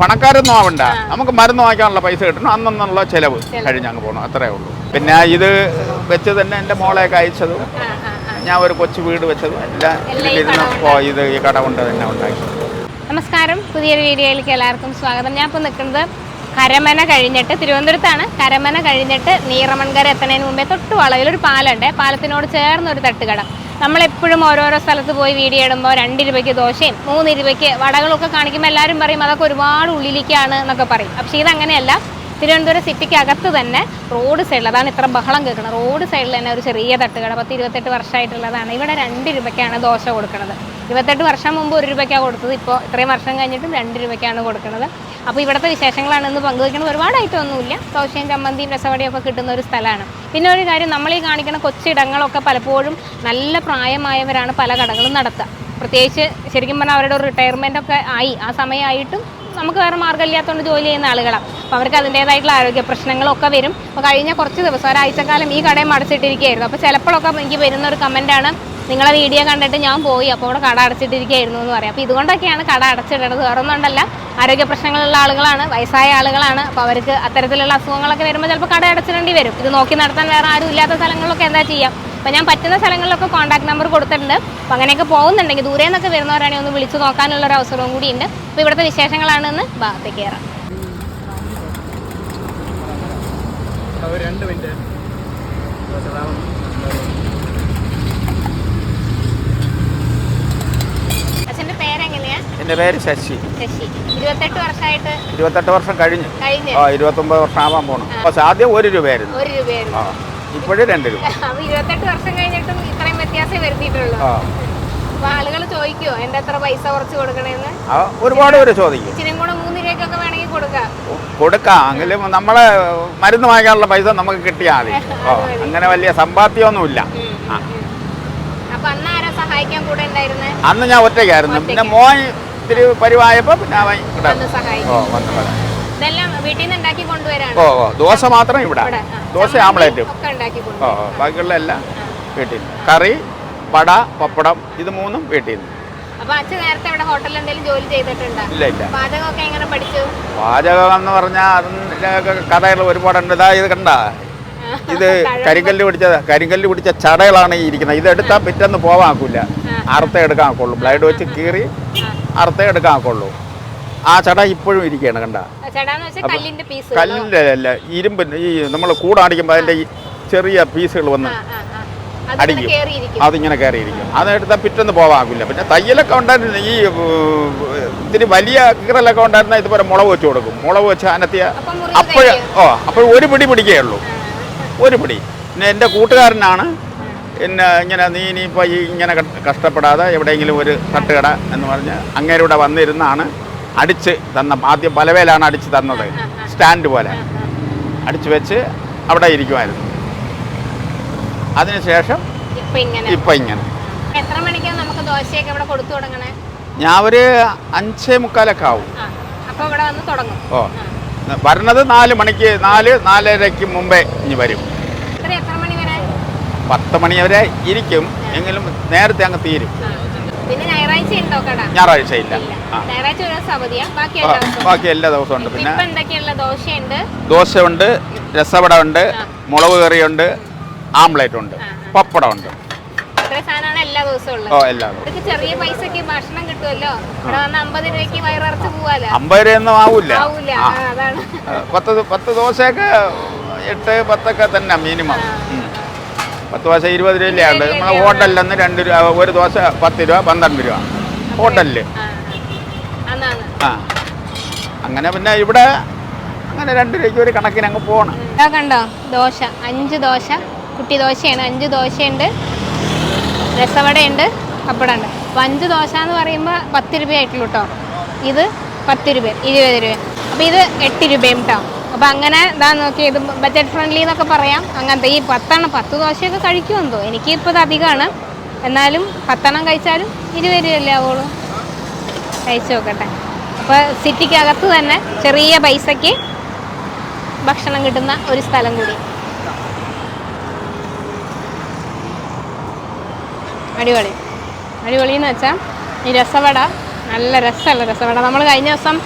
പണക്കാരൊന്നും ആവണ്ട. നമുക്ക് മരുന്ന് വാങ്ങിക്കാനുള്ള പൈസ കിട്ടണം. അന്നുള്ള ചെലവ് കഴിഞ്ഞങ്ങ് പോകണം അത്രേ ഉള്ളൂ. പിന്നെ ഇത് വെച്ച് തന്നെ എന്റെ മോളെയൊക്കെ അയച്ചതും. ഞാൻ ഒരു കൊച്ചു വീട് വെച്ചതും എല്ലാം ഇതിലിരുന്ന് ഇത് ഈ കട കൊണ്ട് തന്നെ ഉണ്ടാക്കി. നമസ്കാരം. പുതിയൊരു വീഡിയോയിലേക്ക് എല്ലാവർക്കും സ്വാഗതം. ഞാൻ ഇപ്പോൾ നിൽക്കുന്നത് കരമന കഴിഞ്ഞിട്ട് തിരുവനന്തപുരത്താണ് കരമന കഴിഞ്ഞിട്ട് നീറമൺകര എത്തുന്നതിന് മുമ്പേ തൊട്ട് വളവിലൊരു പാലുണ്ട് പാലത്തിനോട് ചേർന്ന് ഒരു തട്ടുകട. നമ്മളെപ്പോഴും ഓരോരോ സ്ഥലത്ത് പോയി വീഡിയോ ഇടുമ്പോൾ രണ്ട് രൂപയ്ക്ക് ദോശയും മൂന്ന് രൂപയ്ക്ക് വടകളൊക്കെ കാണിക്കുമ്പോൾ എല്ലാവരും പറയും അതൊക്കെ ഒരുപാട് ഉള്ളിലേക്കാണ് എന്നൊക്കെ പറയും. പക്ഷേ ഇതങ്ങനെയല്ല. തിരുവനന്തപുരം സിറ്റിക്ക് അകത്ത് തന്നെ റോഡ് സൈഡിൽ അതാണ് ഇത്ര ബഹളം കേൾക്കുന്നത്. റോഡ് സൈഡിൽ തന്നെ ഒരു ചെറിയ തട്ടുകട പത്ത് ഇരുപത്തെട്ട് വർഷമായിട്ടുള്ളതാണ് ഇവിടെ രണ്ട് രൂപയ്ക്കാണ് ദോശ കൊടുക്കുന്നത്. ഇരുപത്തെട്ട് വർഷം മുമ്പ് ഒരു രൂപയ്ക്കാണ് കൊടുത്തത് ഇപ്പോൾ ഇത്രയും വർഷം കഴിഞ്ഞിട്ടും രണ്ട് രൂപയ്ക്കാണ് കൊടുക്കുന്നത്. അപ്പോൾ ഇവിടുത്തെ വിശേഷങ്ങളാണ് ഇന്ന് പങ്കുവയ്ക്കുന്നത്. ഒരുപാട് ഐറ്റമൊന്നുമില്ല ദോശയും ചമ്മന്തിയും രസവടിയും ഒക്കെ കിട്ടുന്ന ഒരു സ്ഥലമാണ്. പിന്നെ ഒരു കാര്യം നമ്മൾ ഈ കാണിക്കുന്ന കൊച്ചിടങ്ങളൊക്കെ പലപ്പോഴും നല്ല പ്രായമായവരാണ് പല കടകളും നടത്തുക. പ്രത്യേകിച്ച് ശരിക്കും പറഞ്ഞാൽ അവരുടെ ഒരു റിട്ടയർമെന്റ് ഒക്കെ ആയി. ആ സമയമായിട്ടും നമുക്ക് വേറെ മാർഗമില്ലാത്തതുകൊണ്ട് ജോലി ചെയ്യുന്ന ആളുകളാണ് അപ്പോൾ അവർക്ക് അതിന്റേതായിട്ടുള്ള ആരോഗ്യ പ്രശ്നങ്ങളൊക്കെ വരും. അപ്പോൾ കഴിഞ്ഞ കുറച്ച് ദിവസം ഒരാഴ്ചക്കാലം ഈ കടയും അടച്ചിട്ടിരിക്കുകയായിരുന്നു. അപ്പോൾ ചിലപ്പോഴൊക്കെ എനിക്ക് വരുന്ന ഒരു കമന്റാണ് നിങ്ങളെ വീഡിയോ കണ്ടിട്ട് ഞാൻ പോയി അപ്പോൾ അവിടെ കട അടച്ചിട്ടിരിക്കുകയായിരുന്നു എന്ന് പറയാം. അപ്പോൾ ഇതുകൊണ്ടൊക്കെയാണ് കട അടച്ചിടേണ്ടത് ഒന്നുമല്ല ആരോഗ്യ പ്രശ്നങ്ങളുള്ള ആളുകളാണ് വയസ്സായ ആളുകളാണ്. അപ്പോൾ അവർക്ക് അത്തരത്തിലുള്ള അസുഖങ്ങളൊക്കെ വരുമ്പോൾ ചിലപ്പോൾ കട അടച്ചിടേണ്ടി വരും. ഇത് നോക്കി നടത്താൻ വേറെ ആരും ഇല്ലാത്ത സ്ഥലങ്ങളിലൊക്കെ എന്താ ചെയ്യാം? അപ്പോൾ ഞാൻ പറ്റുന്ന സ്ഥലങ്ങളിലൊക്കെ കോൺടാക്ട് നമ്പർ കൊടുത്തിട്ടുണ്ട്. അപ്പോൾ അങ്ങനെയൊക്കെ പോകുന്നുണ്ടെങ്കിൽ ദൂരെ നിന്നൊക്കെ വരുന്നവരാണെങ്കിൽ ഒന്ന് വിളിച്ചു നോക്കാനുള്ള ഒരു അവസരവും കൂടി ഉണ്ട് അപ്പോൾ ഇവിടുത്തെ വിശേഷങ്ങളാണെന്ന് ഭാഗത്തേക്ക് കയറാം രണ്ട് മിനിറ്റ് എന്റെ പേര് ശശി. ശശി. ഇരുപത്തെട്ട് വർഷമായിട്ട് ഇരുപത്തെട്ട് വർഷം കഴിഞ്ഞു. കഴിഞ്ഞ്. ആ ഇരുപത്തൊമ്പത് വർഷം ആവാൻ പോകണം പക്ഷെ ആദ്യം ഒരു രൂപയായിരുന്നു. ഒരു രൂപയായിരുന്നു. ആ. ഇപ്പോഴും രണ്ട് രൂപ. ഇരുപത്തെട്ട് വർഷം കഴിഞ്ഞിട്ടും ഇത്രയും വ്യത്യാസം വരുത്തിയിട്ടുള്ളൂ. ആളുകൾ എത്ര പൈസ കുറച്ച് കൊടുക്കണേന്ന്? ഒരുപാട് പേര് ചോദിക്കും. ഇച്ചിരി കൂടെ മൂന്ന് രൂപയ്ക്കൊക്കെ വേണമെങ്കിൽ കൊടുക്കാം. കൊടുക്കാം എങ്കിലും നമ്മളെ മരുന്ന് വാങ്ങിക്കാനുള്ള പൈസ നമുക്ക് കിട്ടിയാൽ മതി. അങ്ങനെ വലിയ സമ്പാദ്യമൊന്നുമില്ല. അന്ന് ഞാൻ ഒറ്റയ്ക്കായിരുന്നു. പിന്നെ മോൻ ഇത്തിരി പരിവായപ്പോ പിന്നെ അവൻ ഓ വന്നു ഓ ഓ ദോശ മാത്രം ഇവിടെ. ദോശ ആംപ്ലേറ്റും ഓ ഓ ബാക്കിയുള്ള എല്ലാം വീട്ടിൽ. നിന്ന് കറി വട പപ്പടം ഇത് മൂന്നും വീട്ടിൽ നിന്ന്. ഇല്ല പാചകം എന്ന് പറഞ്ഞാൽ അതിന്റെ കഥകൾ ഒരുപാടുണ്ട്. ഇതാ ഇത് കണ്ട? ഇത് കരിങ്കല്ല് പിടിച്ച കരിങ്കല്ല് പിടിച്ച ചടകളാണ് ഈ ഇരിക്കുന്നത്. ഇത് എടുത്താൽ പിറ്റേന്ന് പോവാൻ ആക്കൂല അറുത്തേ എടുക്കാൻ ആക്കുള്ളൂ. ബ്ലൈഡ് വെച്ച് കീറി അറുത്ത എടുക്കാൻ ആക്കുള്ളൂ. ആ ചട ഇപ്പോഴും ഇരിക്കുകയാണ് കണ്ട? കല്ലിന്റെ അല്ല ഇരുമ്പ് ഈ നമ്മൾ കൂടാടിക്കുമ്പോൾ അതിന്റെ ഈ ചെറിയ പീസുകൾ വന്ന് അടിക്കും. അതിങ്ങനെ കയറിയിരിക്കും അതെടുത്താൽ പിറ്റൊന്ന് പോവാകില്ല. പിന്നെ തയ്യലൊക്കെ ഉണ്ടായിരുന്ന ഈ ഇത്തിരി വലിയ കീറലൊക്കെ ഉണ്ടായിരുന്ന ഇതുപോലെ മുളക് വെച്ച് കൊടുക്കും. മുളക് വെച്ച് അനത്തിയ അപ്പോഴേ ഓ അപ്പോൾ ഒരു പിടി പിടിക്കുകയുള്ളൂ ഒരു പിടി. പിന്നെ എന്റെ കൂട്ടുകാരനാണ്. പിന്നെ ഇങ്ങനെ നീ ഇനിയിപ്പോൾ ഈ ഇങ്ങനെ കഷ്ടപ്പെടാതെ എവിടെയെങ്കിലും ഒരു തട്ടുകട എന്ന് പറഞ്ഞ് അങ്ങേരൂടെ വന്നിരുന്നാണ്. അടിച്ച് തന്ന ആദ്യം പലവേലാണ് അടിച്ച് തന്നത്. സ്റ്റാൻഡ് പോലെ. അടിച്ച് വെച്ച് അവിടെ ഇരിക്കുമായിരുന്നു. അതിനുശേഷം ഇപ്പൊ ഇങ്ങനെ. എത്ര മണിക്കാണ് നമുക്ക് ദോശയൊക്കെ ഇവിടെ കൊടുത്തു തുടങ്ങണേ? ഞാൻ ഒരു അഞ്ചേ മുക്കാലൊക്കെ ആവും. ആ അപ്പൊ ഇവിടെ വന്ന് തുടങ്ങും. ഓ വരുന്നത് നാല് മണിക്ക് നാല് നാലരയ്ക്ക് മുമ്പേ ഇനി വരും. പത്ത് മണി വരെ ഇരിക്കും. എങ്കിലും നേരത്തെ അങ്ങ് തീരും. പിന്നെ ഞായറാഴ്ച ഉണ്ടോ കട? ഞായറാഴ്ച ഇല്ല. ഞായറാഴ്ച ഒരു ദിവസം അവധിയാ. ബാക്കി എല്ലാ ദിവസവും. ഉണ്ട്. പിന്നെ എന്തൊക്കെയുള്ള ദോശയുണ്ട്? ദോശയുണ്ട് രസവട ഉണ്ട് മുളക് കറിയുണ്ട് ആംപ്ലേറ്റ് ഉണ്ട് പപ്പടം ഉണ്ട് എല്ലാ ദിവസവും. ചെറിയ പൈസക്ക് ഭക്ഷണം കിട്ടുമല്ലോ? ഇവിടെ വന്ന് അമ്പത് രൂപയ്ക്ക് വയറിറച്ച് പോവാലോ? അമ്പത് രൂപയൊന്നും ആവൂല പത്ത് പത്ത് ദോശയൊക്കെ എട്ട് പത്തൊക്കെ തന്നെ മിനിമം. പത്ത് ദോശ ഇരുപത് രൂപയിലേ ഉണ്ട് നമ്മളെ ഹോട്ടലിൽ നിന്ന് രണ്ട് രൂപ ഒരു ദോശ പത്ത് രൂപ പന്ത്രണ്ട് രൂപ. ഹോട്ടലിൽ ആ, ആ. അങ്ങനെ പിന്നെ ഇവിടെ അങ്ങനെ രണ്ട് രൂപയ്ക്ക് ഒരു കണക്കിന് അങ്ങ് പോകണം കണ്ടോ? ദോശ. അഞ്ച് ദോശ. കുട്ടി ദോശയാണ്. അഞ്ച് ദോശയുണ്ട്. രസവടയുണ്ട്. പപ്പടമുണ്ട്. അപ്പോൾ അഞ്ച് ദോശ എന്ന് പറയുമ്പോൾ പത്ത് രൂപയായിട്ടുള്ളൂ കേട്ടോ ഇത് പത്ത് രൂപ. ഇരുപത് രൂപ. അപ്പോൾ ഇത് എട്ട് രൂപയും കേട്ടോ അപ്പോൾ അങ്ങനെ ഇതാ നോക്കി ഇത് ബജറ്റ് ഫ്രണ്ട്ലി എന്നൊക്കെ പറയാം. അങ്ങനത്തെ ഈ പത്തെണ്ണം പത്ത് ദോശയൊക്കെ കഴിക്കുമെന്തോ എനിക്കിപ്പോൾ ഇത് അധികമാണ്. എന്നാലും പത്തെണ്ണം കഴിച്ചാലും ഇരുപത് ആവുള്ളൂ. കഴിച്ചു നോക്കട്ടെ. അപ്പോൾ സിറ്റിക്കകത്ത് തന്നെ ചെറിയ പൈസയ്ക്ക് ഭക്ഷണം കിട്ടുന്ന ഒരു സ്ഥലം കൂടി. അടിപൊളി. അടിപൊളി എന്ന് വെച്ചാൽ ഈ രസവട നല്ല രസമല്ല രസവട. നമ്മൾ കഴിഞ്ഞ ദിവസം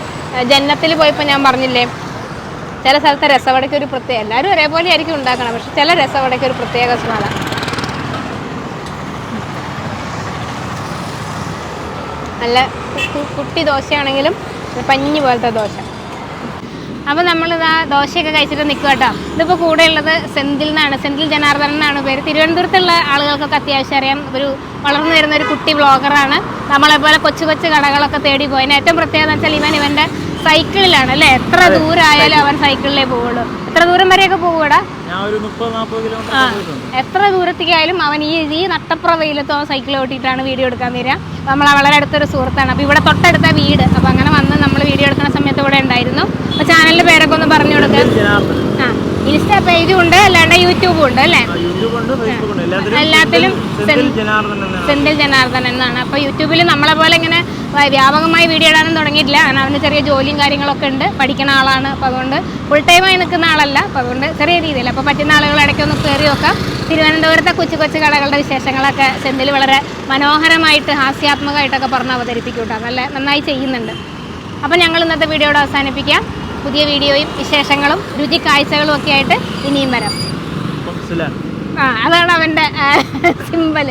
ജന്നത്തിൽ പോയപ്പോൾ ഞാൻ പറഞ്ഞില്ലേ ചില സ്ഥലത്തെ രസവടയ്ക്ക് ഒരു പ്രത്യേക എല്ലാവരും ഒരേപോലെ ആയിരിക്കും ഉണ്ടാക്കണം പക്ഷെ ചില രസവടയ്ക്ക് ഒരു പ്രത്യേക സ്വാദ നല്ല കുട്ടി ദോശയാണെങ്കിലും പഞ്ഞി പോലത്തെ ദോശ. അപ്പോൾ നമ്മളിതാ ദോശയൊക്കെ കഴിച്ചിട്ട് നിൽക്കുക കേട്ടോ ഇതിപ്പോൾ കൂടെയുള്ളത് സെന്തിൽ നിന്നാണ്. സെന്തിൽ ജനാർദ്ദനൻ എന്നാണ് പേര്. തിരുവനന്തപുരത്തുള്ള ആളുകൾക്കൊക്കെ അത്യാവശ്യം അറിയാം. ഒരു വളർന്നു വരുന്ന ഒരു കുട്ടി ബ്ലോഗറാണ് നമ്മളെപ്പോലെ കൊച്ചു കൊച്ചു കടകളൊക്കെ തേടി പോയി. ഏറ്റവും പ്രത്യേകത എന്ന് വെച്ചാൽ ഇവൻ ഇവന്റെ സൈക്കിളിലാണ് അല്ലേ? എത്ര ദൂരമായാലും അവൻ സൈക്കിളിലേ പോവുള്ളൂ. എത്ര ദൂരം വരെയൊക്കെ പോകൂടാ എത്ര ദൂരത്തേക്കായാലും അവൻ ഈ ഈ നട്ടപ്ര വെയിലത്തോ സൈക്കിൾ ഓട്ടിയിട്ടാണ് വീഡിയോ എടുക്കാൻ വരിക. നമ്മൾ വളരെ അടുത്തൊരു സുഹൃത്താണ്. അപ്പോൾ ഇവിടെ തൊട്ടടുത്ത വീട്. അപ്പോൾ അങ്ങനെ വന്ന് നമ്മൾ വീഡിയോ എടുക്കുന്ന സമയത്ത് ഇവിടെ ഉണ്ടായിരുന്നു. അപ്പോൾ ചാനലിന്റെ പേരൊക്കെ ഒന്ന് പറഞ്ഞു കൊടുക്കുക ആ ഇൻസ്റ്റാ പേജും ഉണ്ട് അല്ലാണ്ട് യൂട്യൂബും ഉണ്ട് അല്ലേ? എല്ലാത്തിലും എല്ലാത്തിലും സെന്തിൽ സെൻ- ജനാർദ്ദൻ എന്നാണ്. സെന്തിൽ ജനാർദ്ദൻ എന്നാണ്. അപ്പോൾ യൂട്യൂബിൽ നമ്മളെ പോലെ ഇങ്ങനെ വ്യാപകമായി വീഡിയോ ഇടാനും തുടങ്ങിയിട്ടില്ല. കാരണം അവന് ചെറിയ ജോലിയും കാര്യങ്ങളൊക്കെ ഉണ്ട്. പഠിക്കുന്ന ആളാണ്. അപ്പോൾ അതുകൊണ്ട് ഫുൾ ടൈമായി നിൽക്കുന്ന ആളല്ല. അപ്പോൾ അതുകൊണ്ട് ചെറിയ രീതിയിൽ. അപ്പോൾ പറ്റുന്ന ആളുകൾ ഇടയ്ക്കൊന്ന് കയറി നോക്കാം. തിരുവനന്തപുരത്തെ കൊച്ചു കൊച്ചു കടകളുടെ വിശേഷങ്ങളൊക്കെ സെന്തിൽ വളരെ മനോഹരമായിട്ട് ഹാസ്യാത്മകമായിട്ടൊക്കെ പറഞ്ഞ് അവതരിപ്പിക്കും കേട്ടോ നല്ല നന്നായി ചെയ്യുന്നുണ്ട്. അപ്പോൾ ഞങ്ങൾ ഇന്നത്തെ വീഡിയോയുടെ അവസാനിപ്പിക്കാം. പുതിയ വീഡിയോയും വിശേഷങ്ങളും രുചി കാഴ്ചകളും ഒക്കെ ആയിട്ട് ഇനിയും വരാം. ആ അതാണ് അവന്റെ സിമ്പൽ.